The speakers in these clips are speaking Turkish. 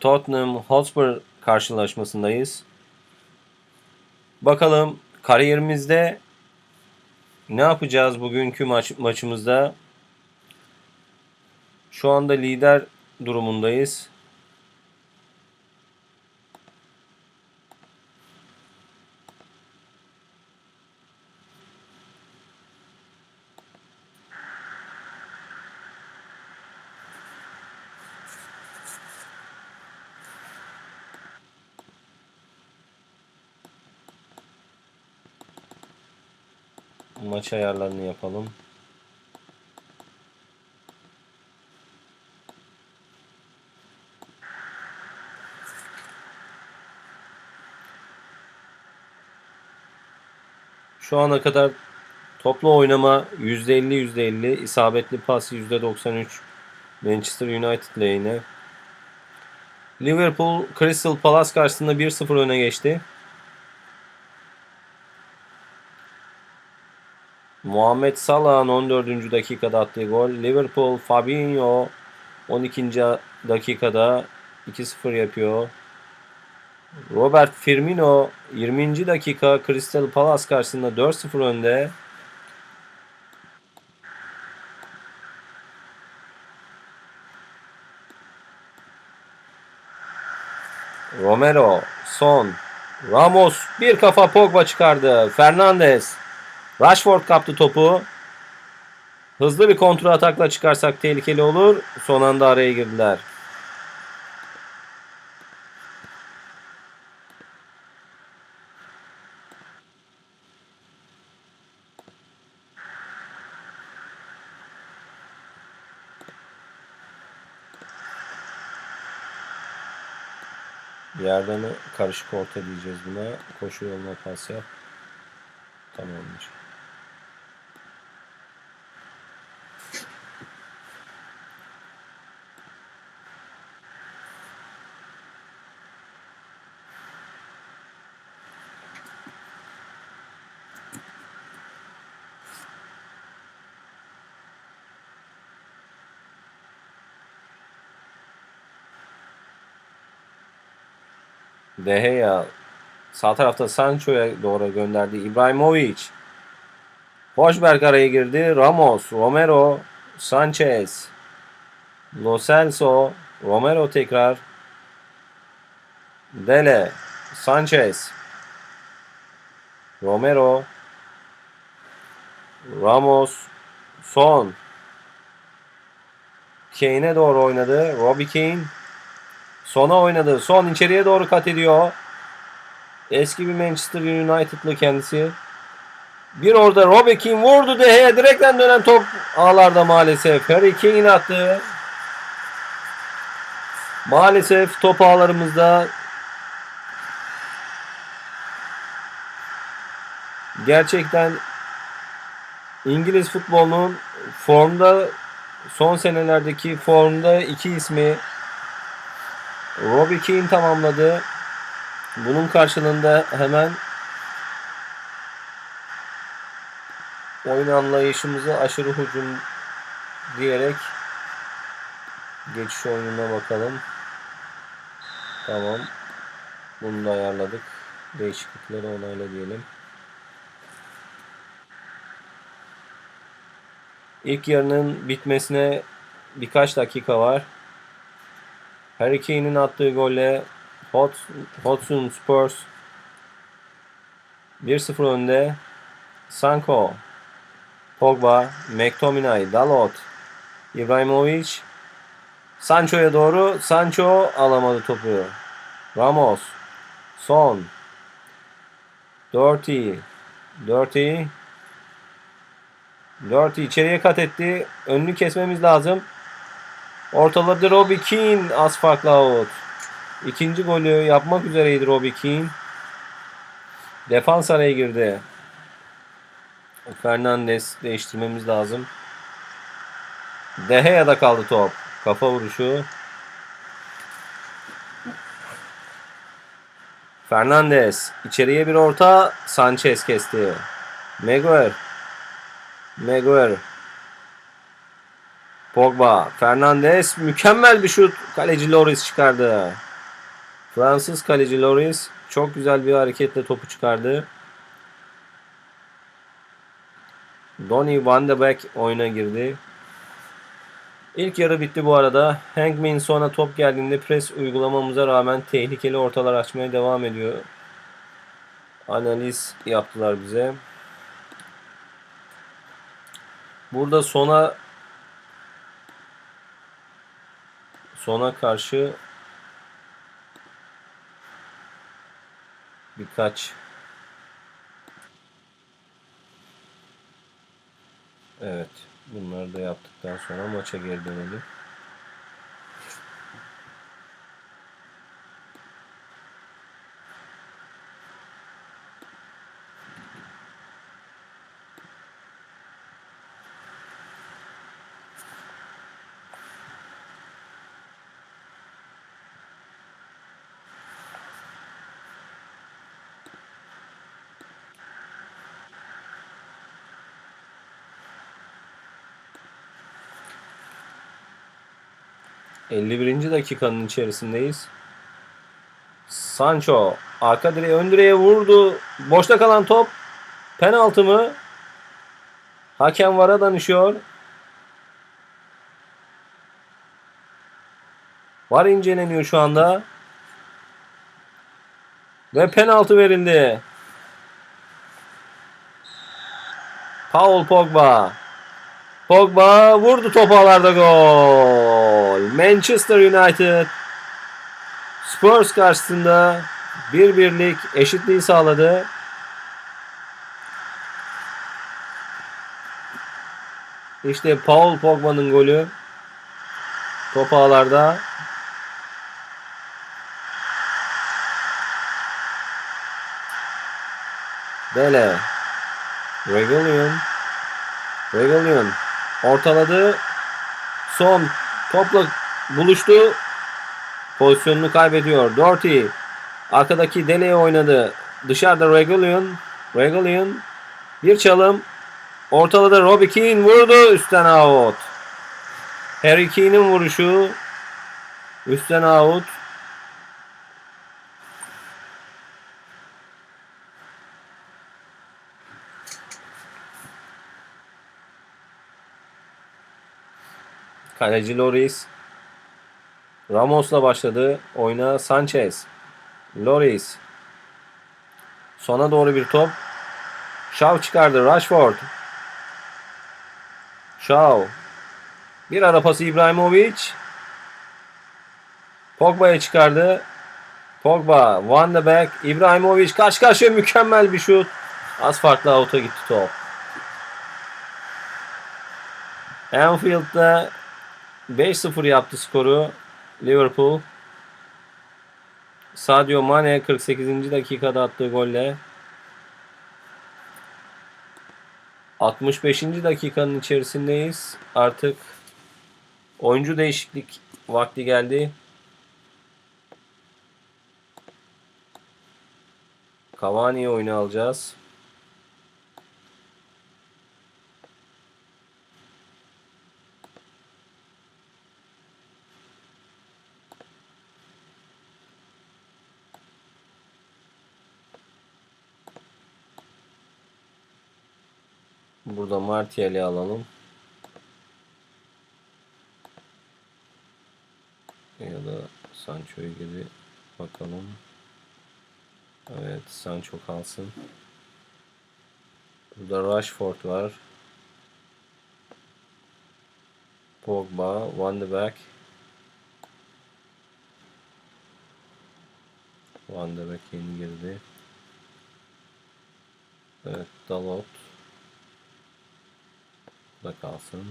Tottenham Hotspur karşılaşmasındayız. Bakalım kariyerimizde ne yapacağız bugünkü maç maçımızda? Şu anda lider durumundayız. Maç ayarlarını yapalım. Şu ana kadar toplu oynama %50 %50, isabetli pas %93 Manchester United lehine. Liverpool Crystal Palace karşısında 1-0 öne geçti. Muhammed Salah'ın 14. dakikada attığı gol. Liverpool Fabinho 12. dakikada 2-0 yapıyor. Robert Firmino 20. dakika Crystal Palace karşısında 4-0 önde. Romero, Son, Ramos bir kafa Pogba çıkardı. Fernandes, Rashford kaptı topu. Hızlı bir kontra atakla çıkarsak tehlikeli olur. Son anda araya girdiler. Yerden karışık orta diyeceğiz buna. Koşu yoluna pas yap. Tamamdır. De Gea sağ tarafta Sancho'ya doğru gönderdi. İbrahimovic. Hoşberg araya girdi. Ramos, Romero, Sanchez, Lo Celso, Romero tekrar. Dele, Sanchez, Romero, Ramos, Son. Kane'e doğru oynadı. Robbie Kane. Sona oynadı. Son içeriye doğru kat ediyor. Eski bir Manchester United'lı kendisi. Bir orada Robbie Keane vurdu Dehe'ye direkten dönen top ağlarda maalesef. Harry Kane attı. Maalesef top ağlarımızda gerçekten İngiliz futbolunun formda son senelerdeki formda iki ismi Robbie Keane tamamladı. Bunun karşılığında hemen oyun anlayışımızı aşırı hücum diyerek geçiş oyununa bakalım. Tamam. Bunu da ayarladık. Değişiklikleri onayla diyelim. İlk yarının bitmesine birkaç dakika var. Harry Kane'in attığı golle Hot, Hotsun Spurs 1-0 önde. Sanko, Pogba, McTominay, Dalot, İbrahimovic, Sancho'ya doğru. Sancho alamadı topu. Ramos, Son, Dirty, Dirty, Dirty içeriye kat etti. Önünü kesmemiz lazım. Ortaladı Robbie Keane az farklı out. İkinci golü yapmak üzereydi Robbie Keane. Defans araya girdi. Fernandes değiştirmemiz lazım. De Gea'da kaldı top. Kafa vuruşu. Fernandes içeriye bir orta. Sanchez kesti. Maguire. Maguire. Pogba, Fernandes mükemmel bir şut. Kaleci Loris çıkardı. Fransız kaleci Loris çok güzel bir hareketle topu çıkardı. Donny van de Beek oyuna girdi. İlk yarı bitti bu arada. Hankmin sonra top geldiğinde pres uygulamamıza rağmen tehlikeli ortalar açmaya devam ediyor. Analiz yaptılar bize. Burada sona sona karşı birkaç Evet. Bunları da yaptıktan sonra maça geri dönelim. ...51. dakikanın içerisindeyiz. Sancho arka direğe ön direğe vurdu. Boşta kalan top penaltı mı? Hakem vara danışıyor. Var inceleniyor şu anda. Ve penaltı verildi. Paul Pogba. Pogba vurdu top ağlarda gol. Manchester United Spurs karşısında bir birlik eşitliği sağladı. İşte Paul Pogba'nın golü. Top ağlarda. Dele. Regulion. Regulion. Ortaladı. Son. Topla buluştu. Pozisyonunu kaybediyor. Doherty. Arkadaki Dele'ye oynadı. Dışarıda Regulion. Regulion. Bir çalım. Ortalada Robbie Keane vurdu. Üstten out. Harry Kane'in vuruşu. Üstten out. Kaleci Loris. Ramos'la başladı. Oyna Sanchez. Loris. Sona doğru bir top. Shaw çıkardı. Rashford. Shaw. Bir ara pası İbrahimovic. Pogba'ya çıkardı. Pogba. Van de Beek. İbrahimovic. Karşı karşıya mükemmel bir şut. Az farklı out'a gitti top. Anfield'da 5-0 yaptı skoru. Liverpool. Sadio Mane 48. dakikada attığı golle 65. dakikanın içerisindeyiz. Artık oyuncu değişiklik vakti geldi. Cavani'yi oyuna alacağız. Burada Martial'i alalım. Ya da Sancho'yu gibi bakalım. Evet Sancho kalsın. Burada Rashford var. Pogba, Van de Beek. Van de Beek yeni girdi. Evet Dalot da kalsın.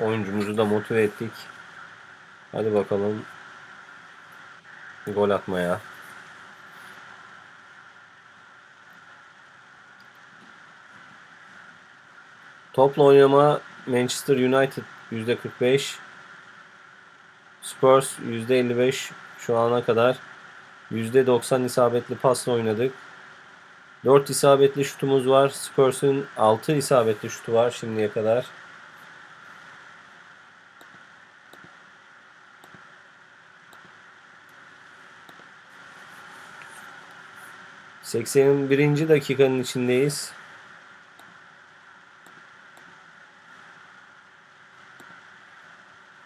Oyuncumuzu da motive ettik. Hadi bakalım gol atmaya. Topla oynama Manchester United %45. Spurs %55 şu ana kadar %90 isabetli pasla oynadık. 4 isabetli şutumuz var. Spurs'un 6 isabetli şutu var şimdiye kadar. Seksen birinci dakikanın içindeyiz.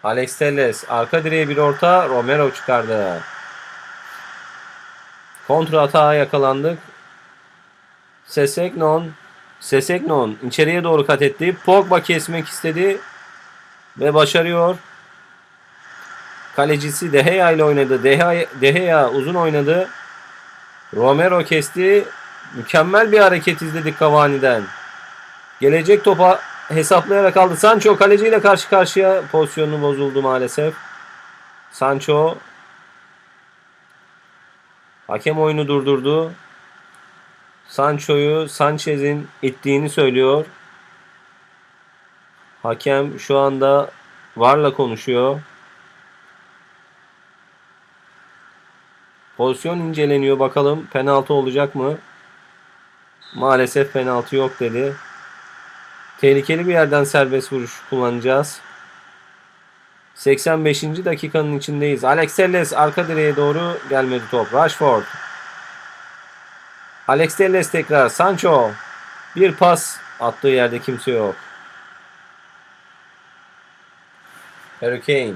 Alex Telles arka direğe bir orta Romero çıkardı. Kontra atağa yakalandık. Seseknon Seseknon içeriye doğru kat etti. Pogba kesmek istedi ve başarıyor. Kalecisi De Gea ile oynadı. De Gea, De Gea uzun oynadı. Romero kesti. Mükemmel bir hareket izledik Cavani'den. Gelecek topa hesaplayarak aldı. Sancho kaleciyle karşı karşıya pozisyonu bozuldu maalesef. Sancho hakem oyunu durdurdu. Sancho'yu Sanchez'in ittiğini söylüyor. Hakem şu anda VAR'la konuşuyor. Pozisyon inceleniyor bakalım penaltı olacak mı? Maalesef penaltı yok dedi. Tehlikeli bir yerden serbest vuruş kullanacağız. 85. dakikanın içindeyiz. Alex Telles arka direğe doğru gelmedi top. Rashford. Alex Telles tekrar. Sancho. Bir pas attığı yerde kimse yok. Harry Kane.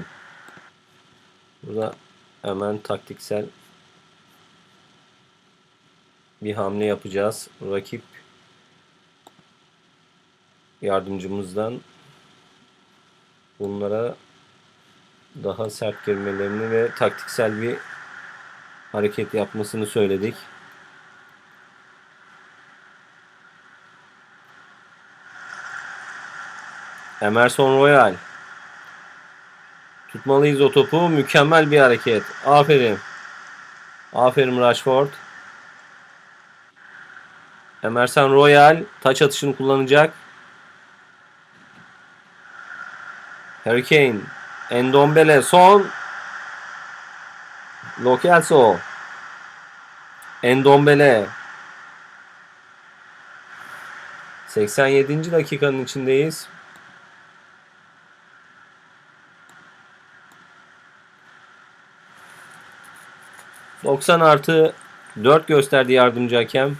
Burada hemen taktiksel bir hamle yapacağız. Rakip yardımcımızdan bunlara daha sert girmelerini ve taktiksel bir hareket yapmasını söyledik. Emerson Royal. Tutmalıyız o topu. Mükemmel bir hareket. Aferin. Aferin Rashford. Emerson Royal taç atışını kullanacak. Harry Kane. Endombele son. Lo Celso. Endombele. 87. dakikanın içindeyiz. ...90 artı 4 gösterdi yardımcı hakem.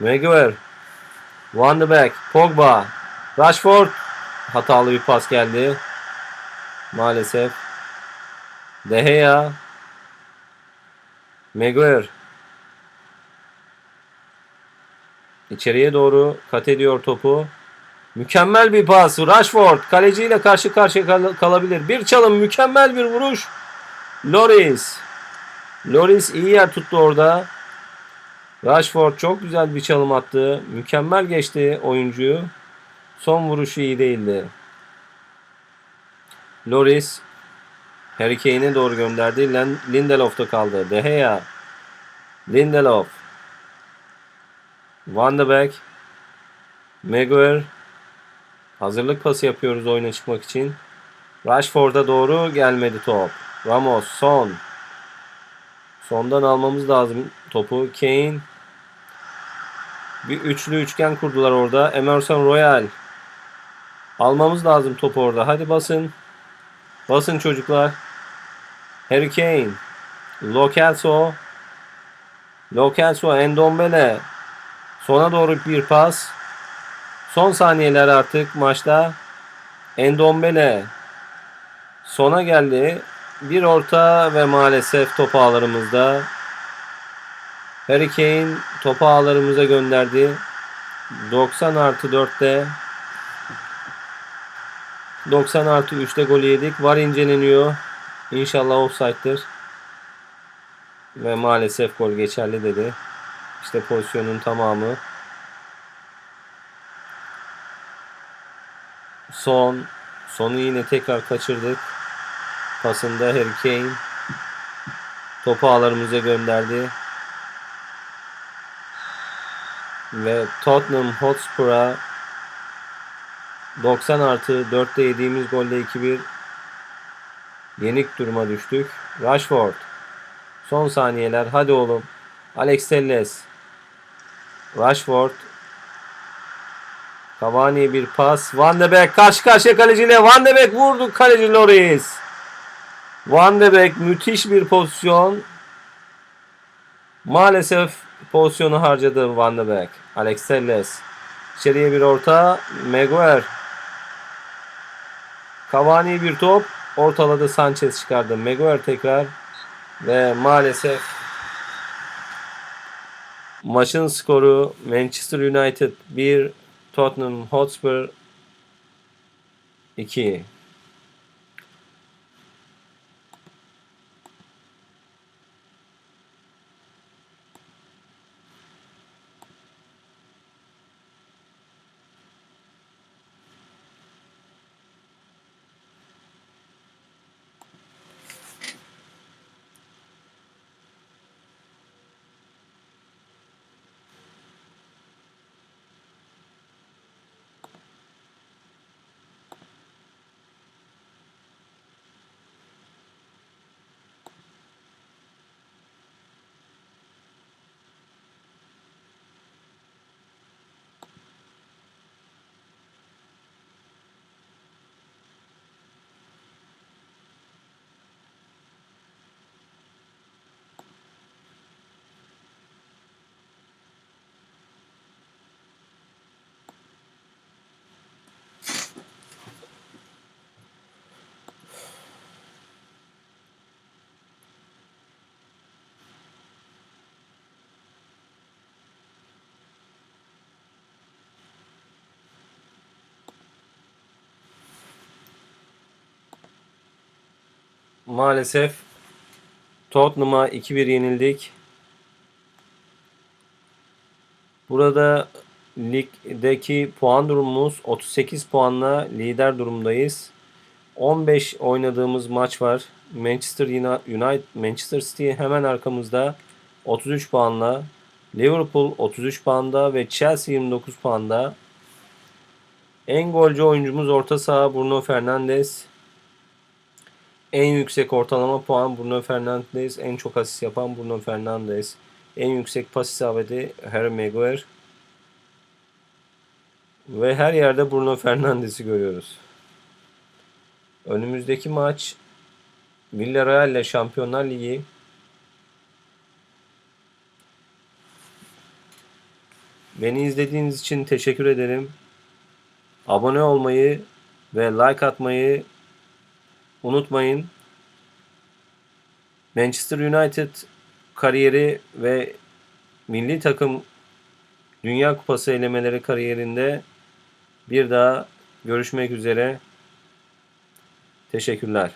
Maguire. Van de Beek. Pogba. Rashford. Hatalı bir pas geldi. Maalesef. De Gea. Maguire. İçeriye doğru kat ediyor topu. Mükemmel bir pas. Rashford kaleciyle karşı karşıya kal- kalabilir. Bir çalım mükemmel bir vuruş. Loris. Loris iyi yer tuttu orada. Rashford çok güzel bir çalım attı. Mükemmel geçti oyuncuyu. Son vuruşu iyi değildi. Loris Harry Kane'e doğru gönderdi. Lindelof'ta kaldı. De Gea. Lindelof. Van de Beek. Maguire. Hazırlık pası yapıyoruz oyuna çıkmak için. Rashford'a doğru gelmedi top. Ramos son. Sondan almamız lazım topu. Kane. Bir üçlü üçgen kurdular orada. Emerson Royal. Almamız lazım topu orada. Hadi basın. Basın çocuklar. Harry Kane. Lo Celso. Endombele. Sona doğru bir pas. Son saniyeler artık maçta. Endombele. Sona geldi. Bir orta ve maalesef top ağlarımızda. Harry Kane topu ağlarımıza gönderdi. 90 artı 4'te 90 artı 3'te gol yedik. Var inceleniyor. İnşallah offside'dır. Ve maalesef gol geçerli dedi. İşte pozisyonun tamamı. Son. Sonu yine tekrar kaçırdık. Pasında Harry Kane. Topu ağlarımıza gönderdi. Ve Tottenham Hotspur'a 90 artı 4'te yediğimiz golde 2-1 yenik duruma düştük. Rashford. Son saniyeler. Hadi oğlum. Alex Telles. Rashford. Cavani bir pas. Van de Beek karşı karşıya kaleciyle. Van de Beek vurdu kaleci Loris. Van de Beek müthiş bir pozisyon. Maalesef pozisyonu harcadı Van de Beek. Alex Telles. İçeriye bir orta. Maguire. Cavani bir top. Ortaladı Sanchez çıkardı. Maguire tekrar. Ve maalesef maçın skoru Manchester United 1 Tottenham Hotspur 2. Maalesef Tottenham'a 2-1 yenildik. Burada ligdeki puan durumumuz 38 puanla lider durumdayız. 15 oynadığımız maç var. Manchester United, Manchester City hemen arkamızda 33 puanla. Liverpool 33 puanda ve Chelsea 29 puanda. En golcü oyuncumuz orta saha Bruno Fernandes. En yüksek ortalama puan Bruno Fernandes. En çok asist yapan Bruno Fernandes. En yüksek pas isabeti Harry Maguire. Ve her yerde Bruno Fernandes'i görüyoruz. Önümüzdeki maç Villarreal ile Şampiyonlar Ligi. Beni izlediğiniz için teşekkür ederim. Abone olmayı ve like atmayı unutmayın. Manchester United kariyeri ve milli takım Dünya Kupası elemeleri kariyerinde bir daha görüşmek üzere. Teşekkürler.